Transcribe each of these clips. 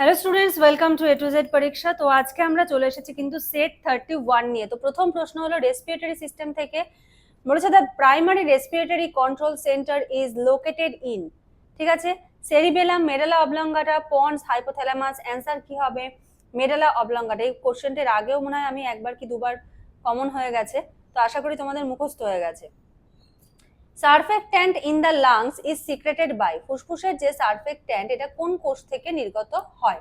Hello students welcome to A to Z পরীক্ষা তো আজকে আমরা চলে এসেছি কিন্তু সেট থার্টি ওয়ান নিয়ে। তো প্রথম প্রশ্ন হলো রেসপিরেটরি সিস্টেম থেকে বলেছে the primary respiratory control centre is located in ঠিক আছে? Cerebellum medulla oblongata pons hypothalamus answer কি হবে? মেডালা অবলঙ্গাটা এই কোশ্চেনটির আগেও মনে হয় আমি একবার কি দুবার কমন হয়ে গেছে। তো আশা করি তোমাদের মুখস্থ হয়ে গেছে। Surfactant in the lungs is secreted by, ফুসফুসের যে সারফেক্ট্যান্ট এটা কোন কোষ থেকে নির্গত হয়?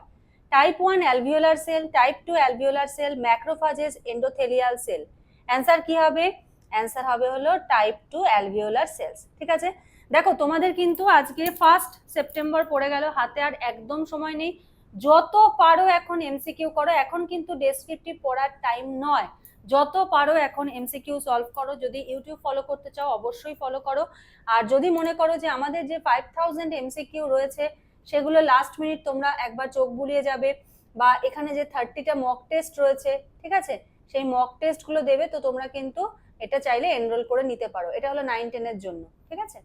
Type one alveolar cell, type two alveolar cell, macrophages, endothelial cell. Answer কি হবে? অ্যান্সার হবে হলো টাইপ টু অ্যালভিওলার সেলস, ঠিক আছে? দেখো, তোমাদের কিন্তু আজকে ফার্স্ট সেপ্টেম্বর পড়ে গেল, হাতে আর একদম সময় নেই। যত পারো এখন এমসিকিউ করো, এখন কিন্তু ডেসক্রিপটিভ পড়ার টাইম নয়। যত পারো এখন এমসিকিউ সলভ করো, যদি ইউটিউব ফলো করতে চাও অবশ্যই ফলো করো। আর যদি মনে করো যে আমাদের যে ফাইভ থাউজেন্ড এমসিকিউ রয়েছে, সেগুলো লাস্ট মিনিট তোমরা একবার চোখ বুলিয়ে যাবে, বা এখানে যে থার্টিটা মক টেস্ট রয়েছে, ঠিক আছে? সেই মক টেস্টগুলো দেবে, তো তোমরা কিন্তু এটা চাইলে এনরোল করে নিতে পারো। এটা হলো নাইন টেনের জন্য, ঠিক আছে?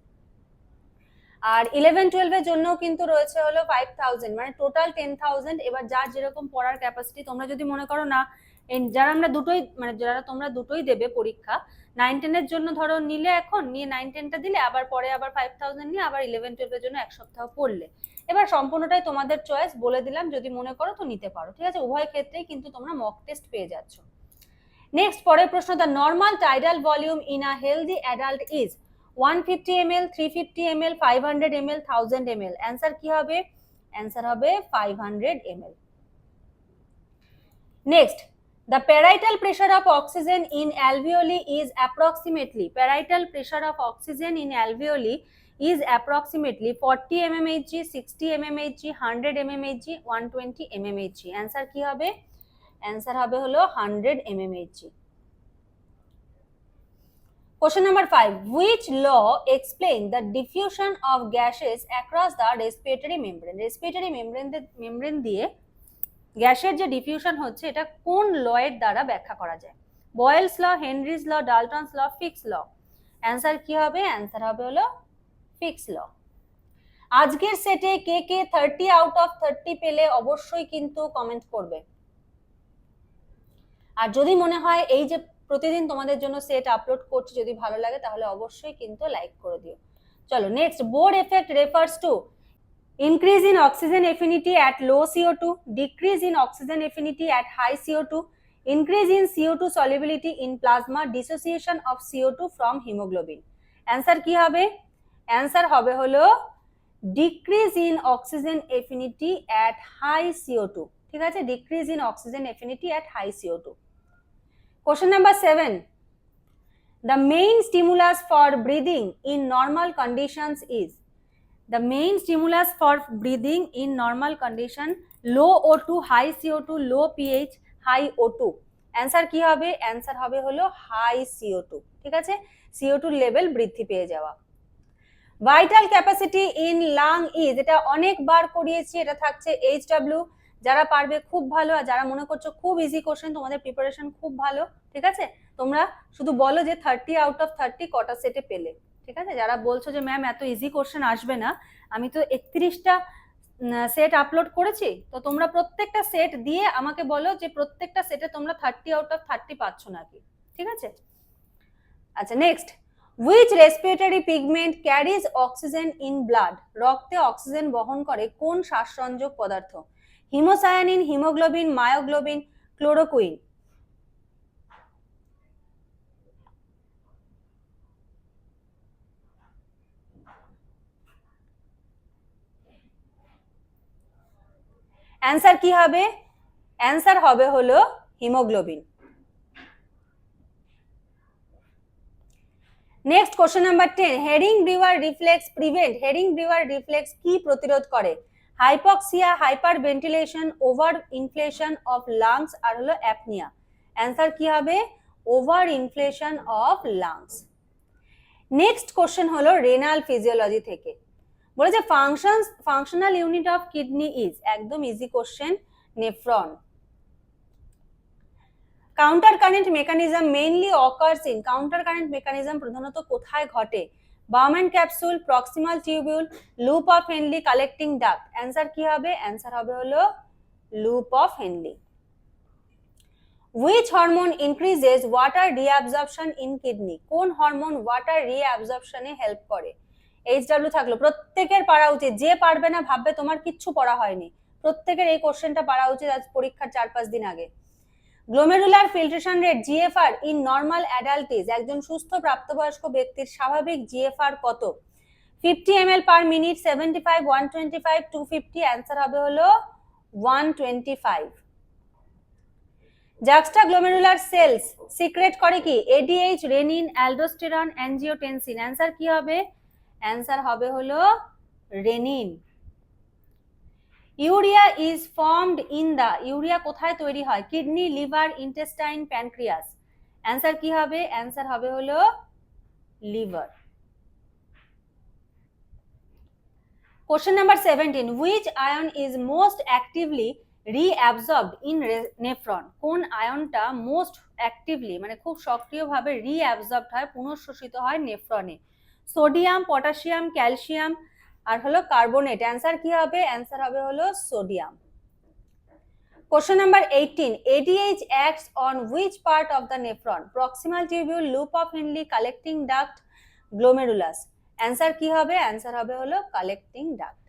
আর ইলেভেন টুয়েলভের জন্যও কিন্তু রয়েছে হলো ফাইভ থাউজেন্ড মানে টোটাল টেন থাউজেন্ড এবার যার যেরকম পড়ার ক্যাপাসিটি তোমরা যদি মনে করো না যারা আমরা দুটোই মানে যারা তোমরা দুটোই দেবে পরীক্ষা নাইন টেনের জন্য ধরো নিলে এখন, নিয়ে নাইন টেনটা দিলে আবার পরে আবার ফাইভ থাউজেন্ড নিয়ে আবার ইলেভেন টুয়েলভের জন্য এক সপ্তাহ পড়লে। এবার সম্পূর্ণটাই তোমাদের চয়েস বলে দিলাম, যদি মনে করো তো নিতে পারো, ঠিক আছে? উভয় ক্ষেত্রেই কিন্তু তোমরা মক টেস্ট পেয়ে যাচ্ছ। নেক্সট পরের প্রশ্ন the normal tidal volume in a healthy adult is one fifty M L three fifty M L five hundred M L thousand M L answer কি হবে? অ্যান্সার হবে five hundred M L next The parietal pressure of oxygen in alveoli is approximately parietal pressure of oxygen in alveoli is approximately 40 mmHg, 60 mmHg, 100 mmHg, 120 mmHg. Answer কি হবে? Answer হবে হলো 100 mmHg. Question number 5. Which law explain the diffusion of gases across the respiratory membrane? Respiratory membrane membrane দিয়ে গ্যাসের যে diffusion হচ্ছে, এটা কোন ল এর দ্বারা ব্যাখ্যা করা যায়? Boyle's law Henry's law Dalton's law Fick's law answer কি হবে? অ্যান্সার হবে হলো ফিক্স ল আজকের সেটে কে কে থার্টি আউট অফ থার্টি পেলে অবশ্যই কিন্তু কমেন্ট করবে। আর যদি মনে হয় এই যে প্রতিদিন তোমাদের জন্য সেট আপলোড করছি, যদি ভালো লাগে, তাহলে অবশ্যই কিন্তু লাইক করে দিও। চলো next Bohr effect refers to increase in oxygen affinity at low CO2, decrease in oxygen affinity at high CO2, increase in CO2 solubility in plasma, dissociation of CO2 from hemoglobin. Answer কি হবে? Answer হবে হলো decrease in oxygen affinity at high CO2. ঠিক আছে decrease in oxygen affinity at high CO2. Question number 7. The main stimulus for breathing in normal conditions is the main stimulus for breathing in normal condition, low O2 high CO2 low pH high O2 answer কি হবে? Answer হবে হলো high CO2 ঠিক আছে? CO CO2 level বৃদ্ধি পেয়ে যাওয়া। Vital capacity in lung is এটা অনেকবার করিয়েছি, এটা থাকছে এইচ ডাব্লিউ যারা পারবে খুব ভালো, আর যারা মনে করছ খুব ইজি কোশ্চেন তোমাদের প্রিপারেশন খুব ভালো, ঠিক আছে? তোমরা শুধু বলো যে থার্টি আউট অফ থার্টি কটা সেটে পেলে। ঠিক আছে? যারা বলছো যে, ম্যাম, এত ইজি কোশ্চেন আসবে না। আমি তো একত্রিশটা সেট আপলোড করেছি। তো তোমরা প্রত্যেকটা সেট দিয়ে আমাকে বলো যে, প্রত্যেকটা সেটে তোমরা থার্টি আউট অফ থার্টি পাচ্ছ নাকি? ঠিক আছে? আচ্ছা next which respiratory pigment carries oxygen in blood রক্তে অক্সিজেন বহন করে কোন শ্বাসসংযোগ পদার্থ? Haemocyanin, haemoglobin, myoglobin, chloroquine. Answer কি হবে? অ্যান্সার হবে হলো haemoglobin. Next question number ten, Hering Breuer reflex prevent, Hering Breuer reflex কি প্রতিরোধ করে? Hypoxia hyperventilation over inflation of lungs আর হলো অ্যাপনিয়া। অ্যান্সার কি হবে? Over inflation of lungs. Next question হলো রেনাল ফিজিওলজি থেকে। বলেছে function functional unit of kidney is একদম easy question nephron counter current mechanism mainly occurs in counter current mechanism প্রধানত কোথায় ঘটে? Bowman capsule proximal tubule loop of Henle collecting duct answer কি হবে? Answer হবে হলো loop of Henle which hormone increases water reabsorption in kidney কোন hormone water রিঅ্যাবজর্পশনে help করে? এইচ ডাব্লিউ থাকল। প্রত্যেকের পারা উচিত। যে পারবে না, ভাববে তোমার কিচ্ছু পড়া হয়নি। প্রত্যেকের এই কোশ্চেনটা পারা উচিত আজ পরীক্ষার চার পাঁচ দিন আগে। Glomerular filtration rate GFR in normal adults একজন সুস্থ প্রাপ্তবয়স্ক ব্যক্তির স্বাভাবিক জিএফআর কত fifty M per minute seventy five one twenty five two fifty answer হবে হলো one twenty five juxtaglomerular cells secret করে কি? ADH renin aldosterone angiotensin answer কি হবে? অ্যান্সার হবে হলো renin urea is formed in the urea কোথায় তৈরি হয়? Kidney liver intestine pancreas answer কি হবে? অ্যান্সার হবে হলো liver question number seventeen which ion is most actively reabsorbed in nephron কোন আয়নটা মোস্ট অ্যাক্টিভলি মানে খুব সক্রিয়ভাবে রিঅ্যাবজর্বড হয় পুনঃশোষিত হয় নেফ্রনে সোডিয়াম, পটাশিয়াম, ক্যালসিয়াম আর হলো কার্বনেট। অ্যান্সার কি হবে? অ্যান্সার হবে হলো sodium. Question number eighteen ADH acts on which part of the nephron proximal tubule loop of Henle collecting duct glomerulus answer কি হবে? অ্যান্সার হবে হলো collecting duct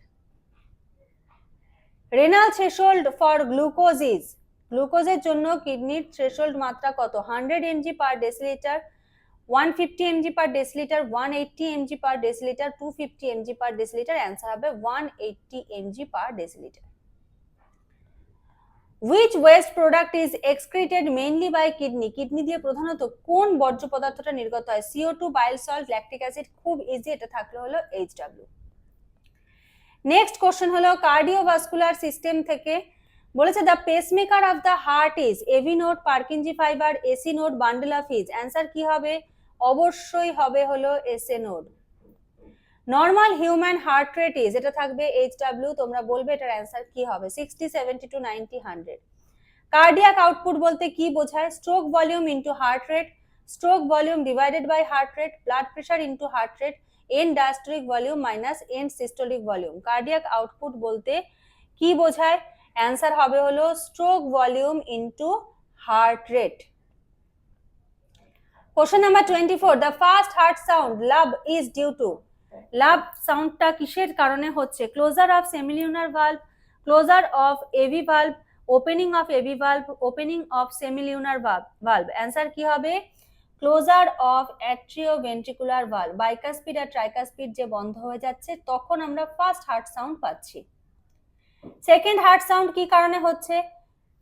renal threshold for glucose is গ্লুকোজের জন্য কিডনির থ্রেশোল্ড মাত্রা কত? Hundred mg per decilitre one fifty mg per decilitre one eighty mg per decilitre two fifty mg per answer হবে one eighty mg per decilitre which waste product is excreted mainly by kidney kidney দিয়ে প্রধানত কোন বর্জ্য পদার্থটা নির্গত হয়? C O two bile salt lactic acid খুব easy এটা থাকলে হলো এইচ ডাব্লিউ নেক্সট কোশ্চেন হলো কার্ডিওভাস্কুলার সিস্টেম থেকে বলেছে the pacemaker of the heart is AV node Purkinje fibre SA node bundle of is answer কি হবে? অবশ্যই হবে হলো SA node normal human heart rate is এটা থাকবে এইচ ডাব্লিউ তোমরা বলবে এটার অ্যান্সার কি হবে? Sixty seventy two ninety hundred cardiac output বলতে কি বোঝায়? Stroke volume into heart rate stroke volume divided by heart rate blood pressure into heart rate end diastolic volume minus end systolic volume cardiac output বলতে কি বোঝায়? Answer হবে হলো stroke volume into heart rate question number twenty four the first heart sound lub is due to lub সাউন্ডটা কিসের কারণে হচ্ছে? Closure of semilunar valve closure of AV valve opening of AV valve opening of semilunar valve answer কি হবে? Closure of atrioventricular valve bicuspid R tricuspid যে বন্ধ হয়ে যাচ্ছে তখন আমরা ফার্স্ট হার্ট সাউন্ড পাচ্ছি। সেকেন্ড হার্ট সাউন্ড কি কারণে হচ্ছে?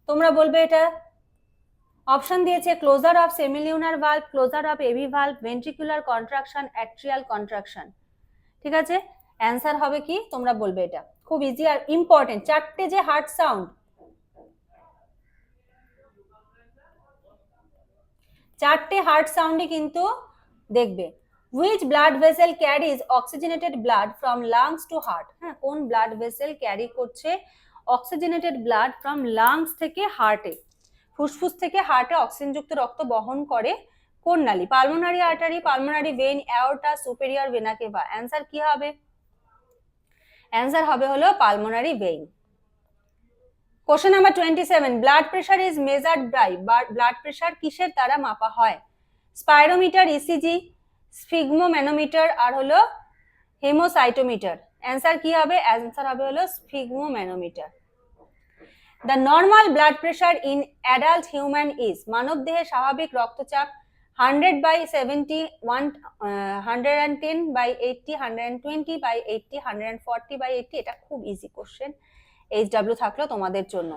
তোমরা বলবে এটা অপশন দিয়েছে closure of semilunar valve closure of AV valve ventricular contraction atrial contraction ঠিক আছে? অ্যান্সার হবে কি? তোমরা বলবে এটা। খুব ইজি আর ইম্পর্টেন্ট চারটে যে হার্ট সাউন্ড চারটে হার্ট সাউন্ডই কিন্তু দেখবে। Which blood vessel carries oxygenated blood from lungs to heart হ্যাঁ কোন ব্লাড ভেসেল ক্যারি করছে অক্সিজেনেটেড ব্লাড ফ্রম লাংস থেকে হার্টে ফুসফুস থেকে হার্টে অক্সিজেনযুক্ত রক্ত বহন করে কোন নালী pulmonary artery pulmonary vein aorta superior vena cava answer কি হবে? অ্যান্সার হবে হলো pulmonary vein question number twenty seven blood pressure is measured by blood pressure কিসের দ্বারা মাপা হয়? স্পাইরোমিটার ইসিজি স্ফিগমোম্যানোমিটার আর হলো হেমোসাইটোমিটার অ্যান্সার কি হবে? অ্যান্সার হবে হলো sphygmomanometer the normal blood pressure in adult human is মানব দেহে স্বাভাবিক রক্তচাপ hundred by seventy one hundred and ten by eighty hundred and twenty by eighty hundred and forty by eighty এটা খুব ইজি কোশ্চেন এইচ ডাব্লিউ থাকল তোমাদের জন্য।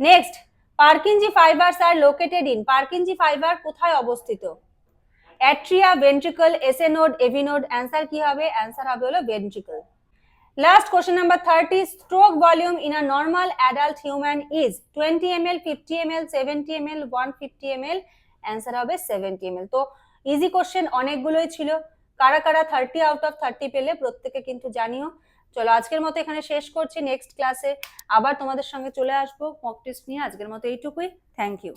Next Purkinje fibres are located in Purkinje fibre কোথায় অবস্থিত? Atria ventricle SA AV node answer কি হবে? Answer হবে হলো ventricle volume in a normal adult human is twenty M L fifty M L seventy M L one fifty M L answer হবে seventy M L তো easy question অনেকগুলোই ছিল। কারা কারা থার্টি আউট অফ থার্টি পেলে প্রত্যেকে কিন্তু জানিও। চলো আজকের মতো এখানে শেষ করছি নেক্সট ক্লাসে আবার তোমাদের সঙ্গে চলে আসব। মক টেস্ট নিয়ে আজকের মতো এইটুকুই। Thank you